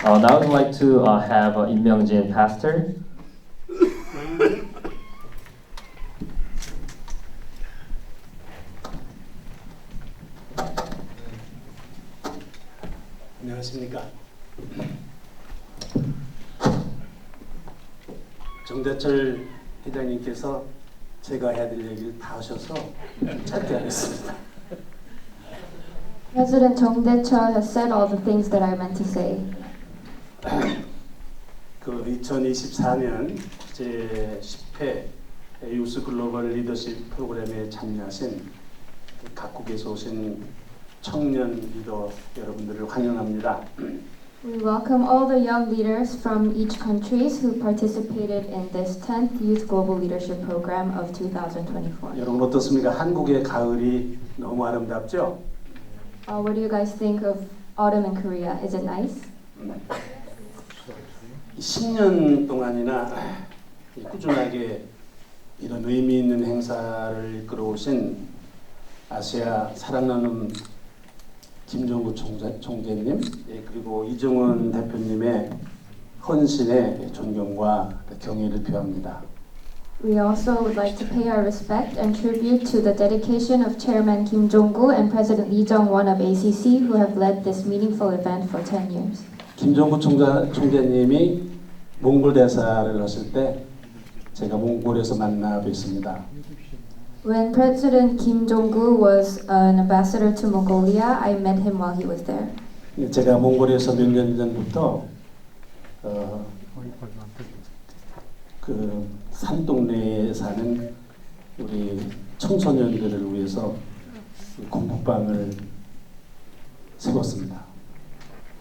Uh, now I would like to uh, have uh, Im Myung-jin pastor. 안녕하십니까. 정대철 회장님께서 제가 해야 될 얘기를 다 하셔서 짧게 하겠습니다. President Jong Dae-chul has said all the things that I meant to say. 그 2024년 제 10회 유스 글로벌 리더십 프로그램에 참여하신 그 각국에서 오신 청년 리더 여러분들을 환영합니다. We welcome all the young leaders from each countries who participated in this 10th Youth Global Leadership Program of 2024. 여러분 어떻습니까? 한국의 가을이 너무 아름답죠? Uh, what do you guys think of autumn in Korea? Is it nice? 10년 동안이나 꾸준하게 이런 의미 있는 행사를 이끌어오신 아시아 사랑 나눔 김정구 총재, 총재님 예, 그리고 이정원 대표님의 헌신에 존경과 경의를 표합니다. We also would like to pay our respect and tribute to the dedication of Chairman Kim Jong-gu and President Lee Jong-won of ACC who have led this meaningful event for 10 years. 김정구 총자, 총재님이 몽골 대사를 하실 때 제가 몽골에서 만나 뵀습니다. When President Kim Jong-gu was an ambassador to Mongolia, I met him while he was there. 제가 몽골에서 몇 년 전부터 어, 그 산 동네에 사는 우리 청소년들을 위해서 이 공부방을 세웠습니다.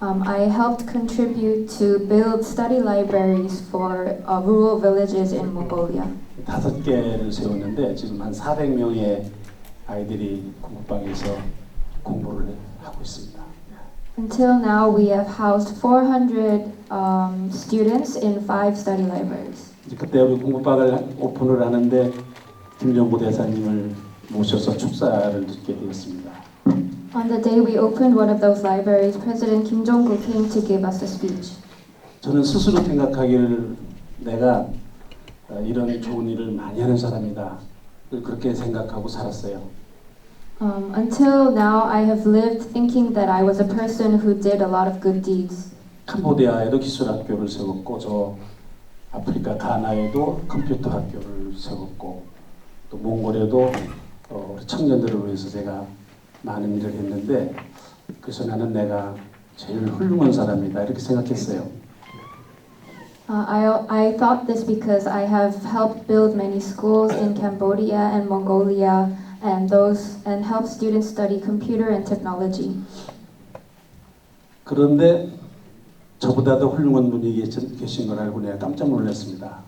Um, I helped contribute to build study libraries for uh, rural villages in Mongolia. 다섯 개를 세웠는데 지금 한 400명의 아이들이 공부방에서 공부를 하고 있습니다. Until now, we have housed 400 um, students in five study libraries. 이제 그때 우리 공부방을 오픈을 하는데 김정구 대사님을 모셔서 축사를 듣게 되었습니다. On the day we opened one of those libraries, President Kim Jong-gu came to give us a speech. 저는 스스로 생각하기를 내가 어, 이런 좋은 일을 많이 하는 사람이다. 그렇게 생각하고 살았어요. Um, until now, I have lived thinking that I was a person who did a lot of good deeds. 캄보디아에도 기술 학교를 세웠고 저 아프리카 가나에도 컴퓨터 학교를 세웠고 또 몽골에도 어, 청년들을 위해서 제가 많은 일을 했는데 그래서 나는 내가 제일 훌륭한 사람이다 이렇게 생각했어요. Uh, I, I thought this because I have helped build many schools in Cambodia and Mongolia and those and helped students study computer and technology. 그런데 저보다도 훌륭한 분이 계신 걸 알고 내가 깜짝 놀랐습니다.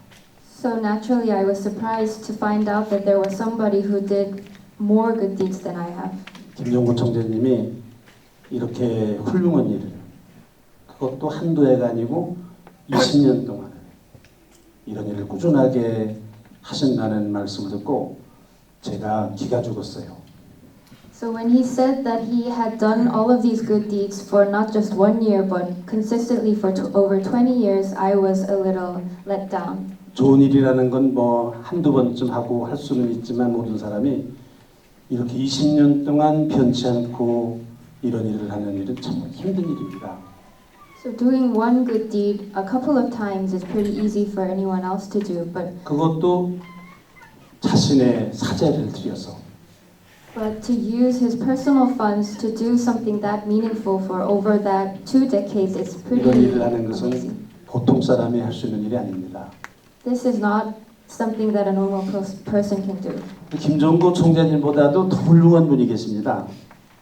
So naturally, I was surprised to find out that there was somebody who did more good deeds than I have. 김종구 총재님이 이렇게 훌륭한 일을 그것도 한두 해가 아니고 20년 동안 이런 일을 꾸준하게 하신다는 말씀을 듣고 제가 기가 죽었어요. So when he said that he had done all of these good deeds for not just one year but consistently for over 20 years, I was a little let down. 좋은 일이라는 건 뭐 한두 번쯤 하고 할 수는 있지만 모든 사람이 이렇게 20년 동안 변치 않고 이런 일을 하는 일은 참 힘든 일입니다. So doing one good deed a couple of times is pretty easy for anyone else to do, but 그것도 자신의 사재를 들여서 but to use his personal funds to do something that meaningful for over that two decades is pretty 이런 일을 하는 것은 amazing. 보통 사람이 할 수 있는 일이 아닙니다. This is not something that a normal pers- person can do. 김종구 총재님보다도 더 훌륭한 분이 계십니다.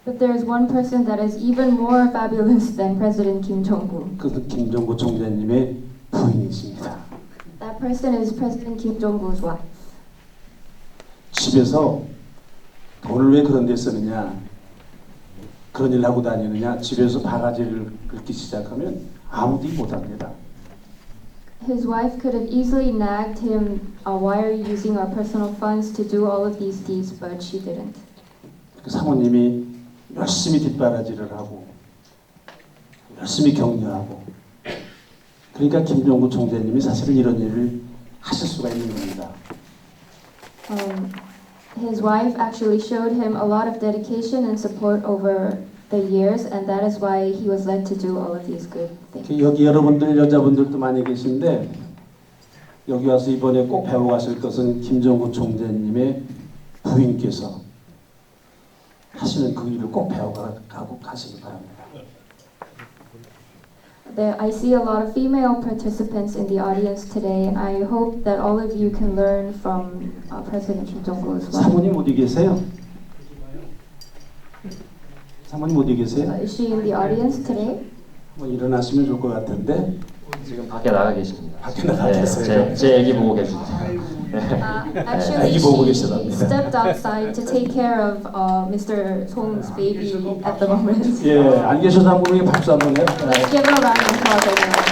But there is one person that is even more fabulous than President Kim Jong-un. 그 김종구 총재님의 부인이십니다. That person is President Kim Jong-un's wife. 집에서 돈을 왜 그런 데 쓰느냐 그런 일 하고 다니느냐 집에서 바가지를 긁기 시작하면 아무도 일 못합니다. His wife could have easily nagged him, uh, why are you using our personal funds to do all of these deeds, but she didn't. 그 사모님이 열심히 뒷바라지를 하고 열심히 격려하고 그러니까 김종구 총재님이 사실은 이런 일을 하실 수가 있는 겁니다. Um, his wife actually showed him a lot of dedication and support over the years, and that is why he was led to do all of these good things. 여기 여러분들 여자분들도 많이 계신데 여기 와서 이번에 꼭 배워가실 것은 김정구 총재님의 부인께서 하시는 그 일을 꼭 배워가고 가시기 바랍니다. There, I see a lot of female participants in the audience today, and I hope that all of you can learn from uh, President Kim Jong-un as well. 사모님 어디 계세요? 사모님 어디 계세요? Uh, is she in the audience today? 뭐 일어나시면 좋을 것 같은데 지금 밖에 나가 계십니다. 밖에 나가 네, 계세요. 제, 제 애기 보고 계십니다. Uh, actually, 애기 보고 she 계시답니다. stepped outside to take care of uh, Mr. Song's baby at the moment. 예, 안 계셔도 한 분에게 박수 한번 해요. Let's give her a round of applause, everyone.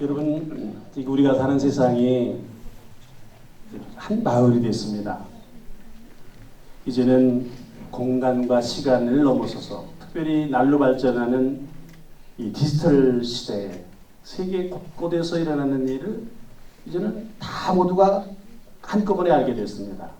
여러분, 지금 우리가 사는 세상이 한 마을이 됐습니다. 이제는 공간과 시간을 넘어서서 특별히 날로 발전하는 이 디지털 시대에 세계 곳곳에서 일어나는 일을 이제는 다 모두가 한꺼번에 알게 됐습니다.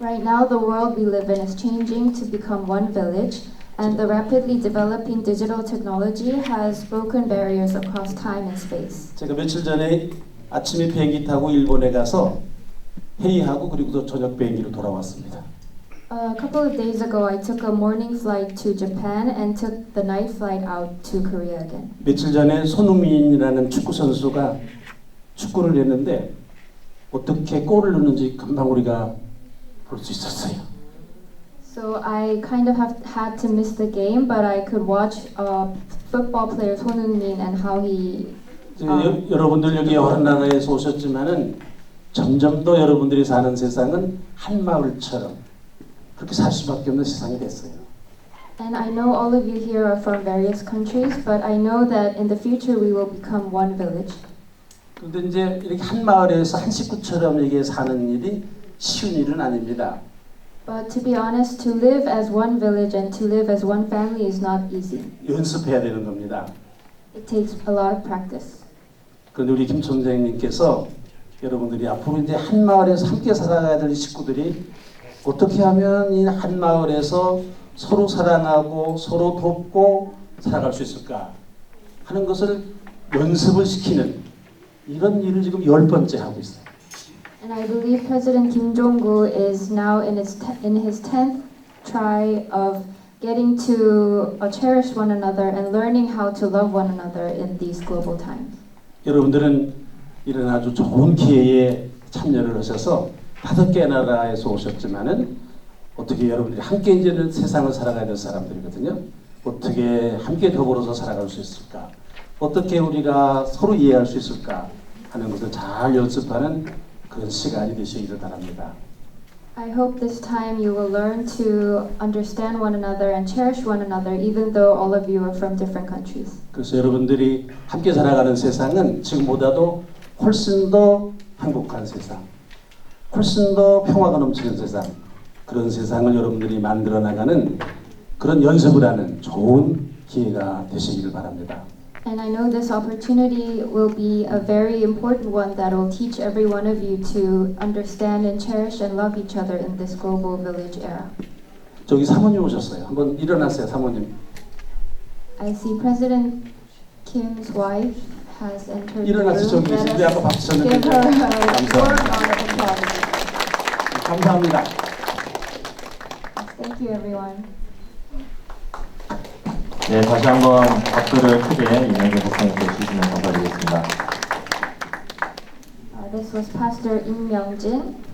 Right now, the world we live in is changing to become one village, and the rapidly developing digital technology has broken barriers across time and space. 제가 며칠 전에 아침에 비행기 타고 일본에 가서 회의하고 그리고 또 저녁 비행기로 돌아왔습니다. A couple of days ago, I took a morning flight to Japan and took the night flight out to Korea again. 며칠 전에 손흥민이라는 축구 선수가 축구를 했는데 어떻게 골을 넣는지 금방 우리가 볼 수 있었어요. So I kind of have had to miss the game, but I could watch uh, football player Son Heung-min and how he 여, 여러분들 여기 여러 나라에서 오셨지만은 점점 더 여러분들이 사는 세상은 한 마을처럼 그렇게 살 수밖에 없는 세상이 됐어요. And I know all of you here are from various countries, but I know that in the future we will become one village. 그런데 이제 이렇게 한 마을에서 한 식구처럼 이게 사는 일이 쉬운 일은 아닙니다. But to be honest, to live as one village and to live as one family is not easy. 연습해야 되는 겁니다. It takes a lot of practice. 그런데 우리 김 총장님께서 여러분들이 앞으로 이제 한 마을에서 함께 살아가야 될 식구들이 어떻게 하면 이 한 마을에서 서로 사랑하고 서로 돕고 살아갈 수 있을까 하는 것을 연습을 시키는 이런 일을 지금 열 번째 하고 있어요. And I believe President Kim Jong-un is now in his te- in his tenth try of getting to uh, cherish one another and learning how to love one another in these global times. 여러분들은 이런 아주 좋은 기회에 참여를 하셔서 다섯 개 나라에서 오셨지만은 어떻게 여러분들이 함께 이제는 세상을 살아가야 될 사람들이거든요. 어떻게 함께 더불어서 살아갈 수 있을까? 어떻게 우리가 서로 이해할 수 있을까? 하는 것을 잘 연습하는 그런 시간이 되시기를 바랍니다. I hope this time you will learn to understand one another and cherish one another, even though all of you are from different countries. 그래서 여러분들이 함께 살아가는 세상은 지금보다도 훨씬 더 행복한 세상, 훨씬 더 평화가 넘치는 세상, 그런 세상을 여러분들이 만들어 나가는 그런 연습을 하는 좋은 기회가 되시기를 바랍니다. And I know this opportunity will be a very important one that will teach every one of you to understand and cherish and love each other in this global village era. 저기 사모님 오셨어요. 한번 일어나세요, 사모님. I see President Kim's wife has entered the 일어나서 room. 저기 Let 계신데 아까 a warm 감사합니다. 감사합니다. Thank you, everyone. 네, 다시 한번 박수를 크게 이명재 목사님께 주시면 감사드리겠습니다. Uh, this was Pastor Im Myung-jin